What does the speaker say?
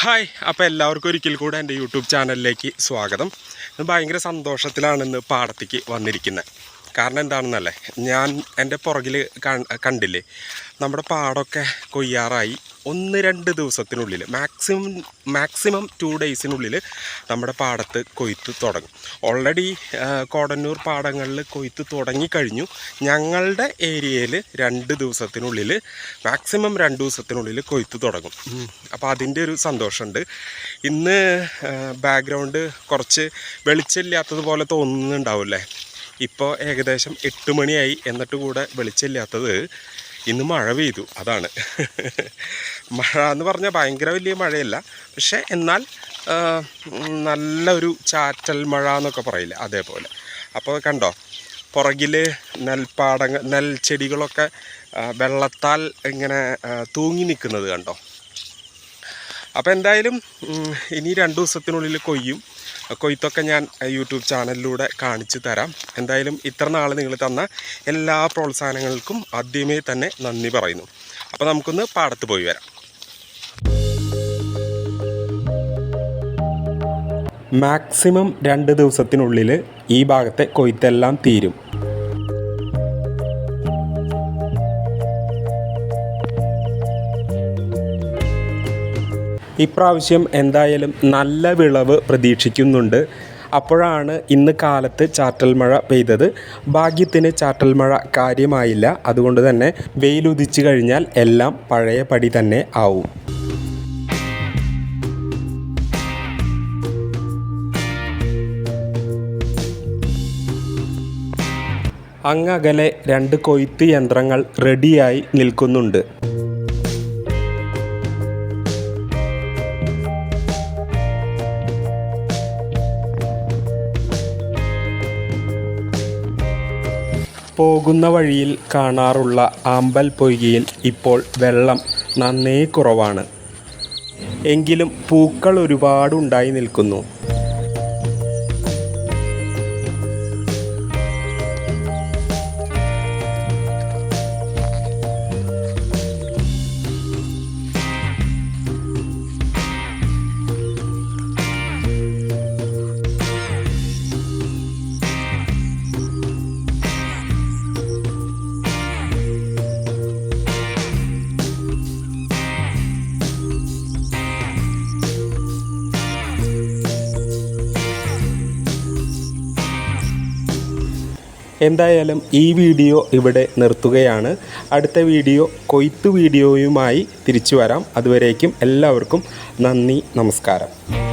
Hi അപ്പോൾ എല്ലാവർക്കും ഒരിക്കൽ കൂടെ എന്റെ യൂട്യൂബ് ചാനലിലേക്ക് സ്വാഗതം. ഇന്ന് ഭയങ്കര സന്തോഷത്തിലാണ് ഇന്ന് പാടത്തേക്ക് വന്നിരിക്കുന്നത് കാരണം എന്താണെന്നല്ലേ ഞാൻ എന്റെ പുറകിൽ കണ്ടില്ലേ നമ്മുടെ പാടമൊക്കെ കൊയ്യാറായി. ഒന്ന് രണ്ട് ദിവസത്തിനുള്ളിൽ മാക്സിമം മാക്സിമം ടു ഡേയ്സിനുള്ളിൽ നമ്മുടെ പാടത്ത് കൊയ്ത്ത് തുടങ്ങും. ഓൾറെഡി കോടന്നൂർ പാടങ്ങളിൽ കൊയ്ത്ത് തുടങ്ങിക്കഴിഞ്ഞു ഞങ്ങളുടെ ഏരിയയിൽ രണ്ട് ദിവസത്തിനുള്ളിൽ മാക്സിമം രണ്ട് ദിവസത്തിനുള്ളിൽ കൊയ്ത്ത് തുടങ്ങും. അപ്പോൾ അതിന്റെ ഒരു സന്തോഷമുണ്ട് ഇന്ന് ബാക്ക്ഗ്രൗണ്ട് കുറച്ച് വെളിച്ചമില്ലാത്തതുപോലെ തോന്നുന്നുണ്ടാവില്ലേ? ഇപ്പോൾ ഏകദേശം എട്ട് മണിയായി. എന്നിട്ട് കൂടെ വെളിച്ചമില്ലാത്തത് ഇന്ന് മഴ പെയ്തു. അതാണ്. മഴ എന്ന് പറഞ്ഞാൽ ഭയങ്കര വലിയ മഴയല്ല. പക്ഷേ എന്നാൽ നല്ലൊരു ചാറ്റൽ മഴ എന്നൊക്കെ പറയില്ല അതേപോലെ. അപ്പോൾ കണ്ടോ പുറകിൽ നെൽപ്പാടങ്ങൾ നെൽച്ചെടികളൊക്കെ വെള്ളത്താൽ ഇങ്ങനെ തൂങ്ങി നിൽക്കുന്നത് കണ്ടോ? അപ്പോൾ എന്തായാലും ഇനി രണ്ട് ദിവസത്തിനുള്ളിൽ കൊയ്യും. കൊയ്ത്തൊക്കെ ഞാൻ യൂട്യൂബ് ചാനലിലൂടെ കാണിച്ചു തരാം. എന്തായാലും ഇത്ര നാൾ നിങ്ങൾ തന്ന എല്ലാ പ്രോത്സാഹനങ്ങൾക്കും ആദ്യമേ തന്നെ നന്ദി പറയുന്നു. അപ്പോൾ നമുക്കൊന്ന് പാടത്ത് പോയി വരാം. മാക്സിമം രണ്ട് ദിവസത്തിനുള്ളിൽ ഈ ഭാഗത്തെ കൊയ്ത്തെല്ലാം തീരും. ഇപ്രാവശ്യം എന്തായാലും നല്ല വിളവ് പ്രതീക്ഷിക്കുന്നുണ്ട്. അപ്പോഴാണ് ഇന്ന് കാലത്ത് ചാറ്റൽ മഴ പെയ്തത്. ഭാഗ്യത്തിന് ചാറ്റൽ മഴ കാര്യമായില്ല. അതുകൊണ്ട് തന്നെ വെയിലുദിച്ചു കഴിഞ്ഞാൽ എല്ലാം പഴയ പടി തന്നെ ആവും. അങ്ങകലെ രണ്ട് കൊയ്ത്ത് യന്ത്രങ്ങൾ റെഡിയായി നിൽക്കുന്നുണ്ട്. പോകുന്ന വഴിയിൽ കാണാറുള്ള ആമ്പൽ പൊയ്കയിൽ ഇപ്പോൾ വെള്ളം നന്നേ കുറവാണ്. എങ്കിലും പൂക്കൾ ഒരുപാടുണ്ടായി നിൽക്കുന്നു. എന്തായാലും ഈ വീഡിയോ ഇവിടെ നിർത്തുകയാണ്. അടുത്ത വീഡിയോ കൊയ്ത്ത് വീഡിയോയുമായി തിരിച്ചു വരാം. അതുവരേക്കും എല്ലാവർക്കും നന്ദി നമസ്കാരം.